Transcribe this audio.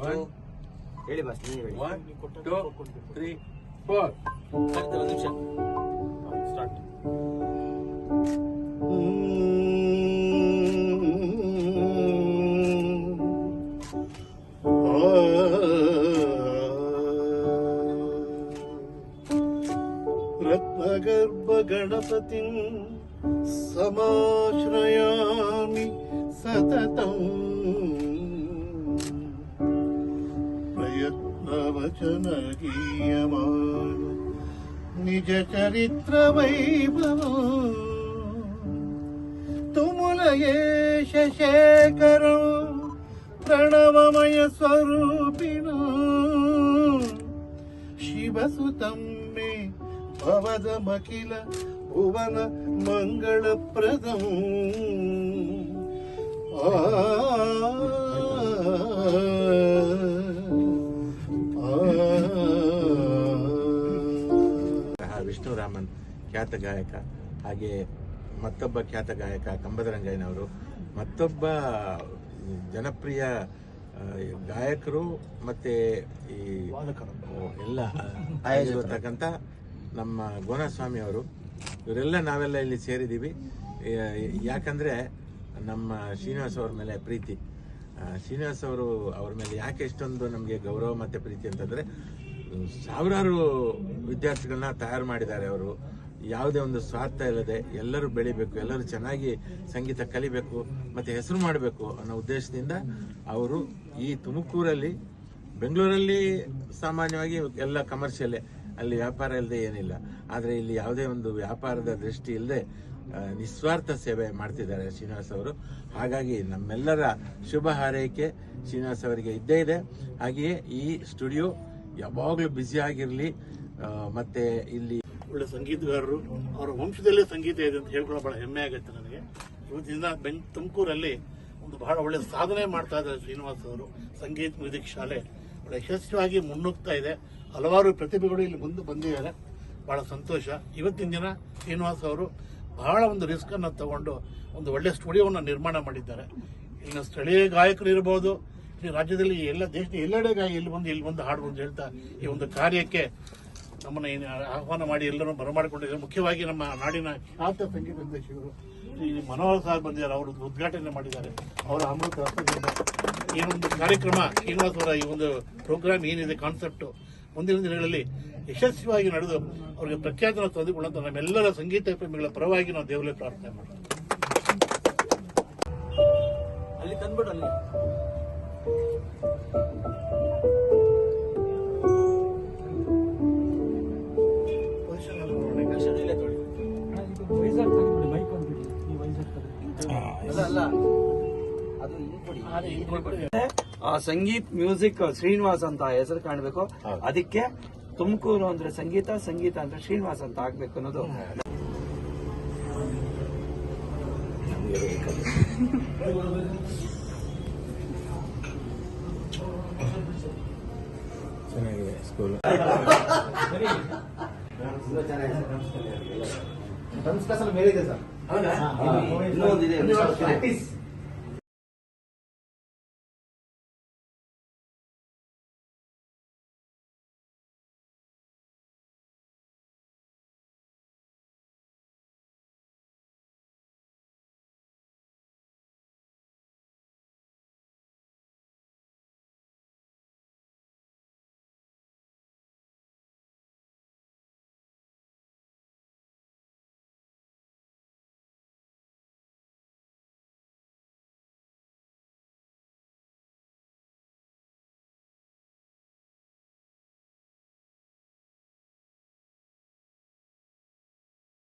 One, ಹೇಳಿ boss ನೀವು ಹೇಳಿ one, two, three, four. ಆಗ್ತದೆ, ಒಂದು ನಿಮಿಷ ಸ್ಟಾರ್ಟ್ रत्नगर्भगणपतिं समाश्रयामि सततम् ప్రవచన గీయమాన నిజ చరిత్ర వైభవం తుములయేశేఖరం ప్రణవమయ స్వరూపిణ శివసుతం మే భవదమఖిల భువన మంగళప్రదం ಖ್ಯಾತ ಗಾಯಕ ಹಾಗೆ ಮತ್ತೊಬ್ಬ ಖ್ಯಾತ ಗಾಯಕ ಕಂಬದರಂಗಯ್ಯನವರು. ಮತ್ತೊಬ್ಬ ಜನಪ್ರಿಯ ಗಾಯಕರು ಮತ್ತೆ ಈ ಎಲ್ಲ ಆಯೋಜಿಸತಕ್ಕಂತ ನಮ್ಮ ಗೋನಸ್ವಾಮಿ ಅವರು. ಇವರೆಲ್ಲ ನಾವೆಲ್ಲ ಇಲ್ಲಿ ಸೇರಿದ್ದೀವಿ. ಯಾಕಂದ್ರೆ ನಮ್ಮ ಶ್ರೀನಿವಾಸ್ ಅವ್ರ ಮೇಲೆ ಪ್ರೀತಿ. ಶ್ರೀನಿವಾಸ್ ಅವರು ಅವ್ರ ಮೇಲೆ ಯಾಕೆ ಇಷ್ಟೊಂದು ನಮಗೆ ಗೌರವ ಮತ್ತೆ ಪ್ರೀತಿ ಅಂತಂದ್ರೆ ಸಾವಿರಾರು ವಿದ್ಯಾರ್ಥಿಗಳನ್ನ ತಯಾರು ಮಾಡಿದ್ದಾರೆ ಅವರು. ಯಾವುದೇ ಒಂದು ಸ್ವಾರ್ಥ ಇಲ್ಲದೆ ಎಲ್ಲರೂ ಬೆಳಿಬೇಕು, ಎಲ್ಲರೂ ಚೆನ್ನಾಗಿ ಸಂಗೀತ ಕಲಿಬೇಕು, ಮತ್ತು ಹೆಸರು ಮಾಡಬೇಕು ಅನ್ನೋ ಉದ್ದೇಶದಿಂದ ಅವರು ಈ ತುಮಕೂರಲ್ಲಿ, ಬೆಂಗಳೂರಲ್ಲಿ ಸಾಮಾನ್ಯವಾಗಿ ಎಲ್ಲ ಕಮರ್ಷಿಯಲ್ಲೇ ಅಲ್ಲಿ ವ್ಯಾಪಾರ ಇಲ್ಲದೆ ಏನಿಲ್ಲ. ಆದರೆ ಇಲ್ಲಿ ಯಾವುದೇ ಒಂದು ವ್ಯಾಪಾರದ ದೃಷ್ಟಿ ಇಲ್ಲದೆ ನಿಸ್ವಾರ್ಥ ಸೇವೆ ಮಾಡ್ತಿದ್ದಾರೆ ಶ್ರೀನಿವಾಸ ಅವರು. ಹಾಗಾಗಿ ನಮ್ಮೆಲ್ಲರ ಶುಭ ಹಾರೈಕೆ ಶ್ರೀನಿವಾಸ ಅವರಿಗೆ ಇದ್ದೇ ಇದೆ. ಹಾಗೆಯೇ ಈ ಸ್ಟುಡಿಯೋ ಯಾವಾಗಲೂ ಬ್ಯುಸಿ ಆಗಿರಲಿ ಮತ್ತೆ ಇಲ್ಲಿ ಒಳ್ಳೆ ಸಂಗೀತಗಾರರು, ಅವರ ವಂಶದಲ್ಲೇ ಸಂಗೀತ ಇದೆ ಅಂತ ಹೇಳ್ಕೊಳ್ಳೋ ಬಹಳ ಹೆಮ್ಮೆ ಆಗುತ್ತೆ ನನಗೆ. ಇವತ್ತಿನ ಬೆಂಗ್ ತುಮಕೂರಲ್ಲಿ ಒಂದು ಬಹಳ ಒಳ್ಳೆ ಸಾಧನೆ ಮಾಡ್ತಾ ಇದ್ದಾರೆ ಶ್ರೀನಿವಾಸ್ ಅವರು, ಸಂಗೀತ ಮ್ಯೂಸಿಕ್ ಶಾಲೆ. ಬಹಳ ಯಶಸ್ವಿಯಾಗಿ ಮುನ್ನುಗ್ತಾ ಇದೆ. ಹಲವಾರು ಪ್ರತಿಭೆಗಳು ಇಲ್ಲಿ ಮುಂದೆ ಬಂದಿದ್ದಾರೆ. ಬಹಳ ಸಂತೋಷ. ಇವತ್ತಿನ ದಿನ ಶ್ರೀನಿವಾಸ್ ಅವರು ಬಹಳ ಒಂದು ರಿಸ್ಕನ್ನು ತಗೊಂಡು ಒಂದು ಒಳ್ಳೆ ಸ್ಟುಡಿಯೋವನ್ನು ನಿರ್ಮಾಣ ಮಾಡಿದ್ದಾರೆ. ಇನ್ನು ಸ್ಥಳೀಯ ಗಾಯಕರು ಇರಬಹುದು ಈ ರಾಜ್ಯದಲ್ಲಿ ಎಲ್ಲ ದೇಶದ ಎಲ್ಲೆಡೆ ಎಲ್ಲಿ ಬಂದು, ಇಲ್ಲಿ ಬಂದು ಹಾಡು ಅಂತ ಹೇಳ್ತಾ ಈ ಒಂದು ಕಾರ್ಯಕ್ಕೆ ನಮ್ಮನ್ನ ಏನು ಆಹ್ವಾನ ಮಾಡಿ ಎಲ್ಲರೂ ಬರಮಾಡಿಕೊಂಡಿದ್ದಾರೆ ಮುಖ್ಯವಾಗಿ ನಮ್ಮ ನಾಡಿನ ಖ್ಯಾತ ಸಂಗೀತ ನಿರ್ದೇಶಕರು ಶ್ರೀ ಮನೋಹರ್ ಸಾಹೇಬ್ ಬಂದಿದ್ದಾರೆ. ಅವರು ಉದ್ಘಾಟನೆ ಮಾಡಿದ್ದಾರೆ. ಅವರ ಅಮೃತ ಹಸ್ತದಿಂದ. ಏನೊಂದು ಕಾರ್ಯಕ್ರಮ ಶ್ರೀನಿವಾಸ್ ಅವರ ಈ ಒಂದು ಪ್ರೋಗ್ರಾಮ್ ಏನಿದೆ ಕಾನ್ಸೆಪ್ಟ್ ಮುಂದಿನ ದಿನಗಳಲ್ಲಿ ಯಶಸ್ವಿಯಾಗಿ ನಡೆದು ಅವರಿಗೆ ಪ್ರಖ್ಯಾತನ ತಂದುಕೊಳ್ಳುವಂತ ನಮ್ಮೆಲ್ಲರ ಸಂಗೀತ ಪ್ರೇಮಿಗಳ ಪರವಾಗಿ ನಾವು ದೇವರಲ್ಲಿ ಪ್ರಾರ್ಥನೆ ಮಾಡ್ತೀವಿ. ಅಲ್ಲಿ ತಂದ್ಬಿಡು ಸಂಗೀತ್ ಮ್ಯೂಸಿಕ್ ಶ್ರೀನಿವಾಸ್ ಅಂತ ಹೆಸರು ಕಾಣಬೇಕು. ಅದಕ್ಕೆ ತುಮಕೂರು ಅಂದ್ರೆ ಸಂಗೀತ ಸಂಗೀತ ಅಂದ್ರೆ ಶ್ರೀನಿವಾಸ್ ಅಂತ ಆಗ್ಬೇಕು ಅನ್ನೋದು. ಚೆನ್ನಾಗಿದೆ ಸ್ಕೂಲ್ ಡ್ರಮ್ಸ್ ಕ್ಲಾಸ್ ಅಲ್ಲಿ ಮೇಲೆ ಇದೆ ಸರ್ ಇನ್ನೂ ಒಂದಿದೆ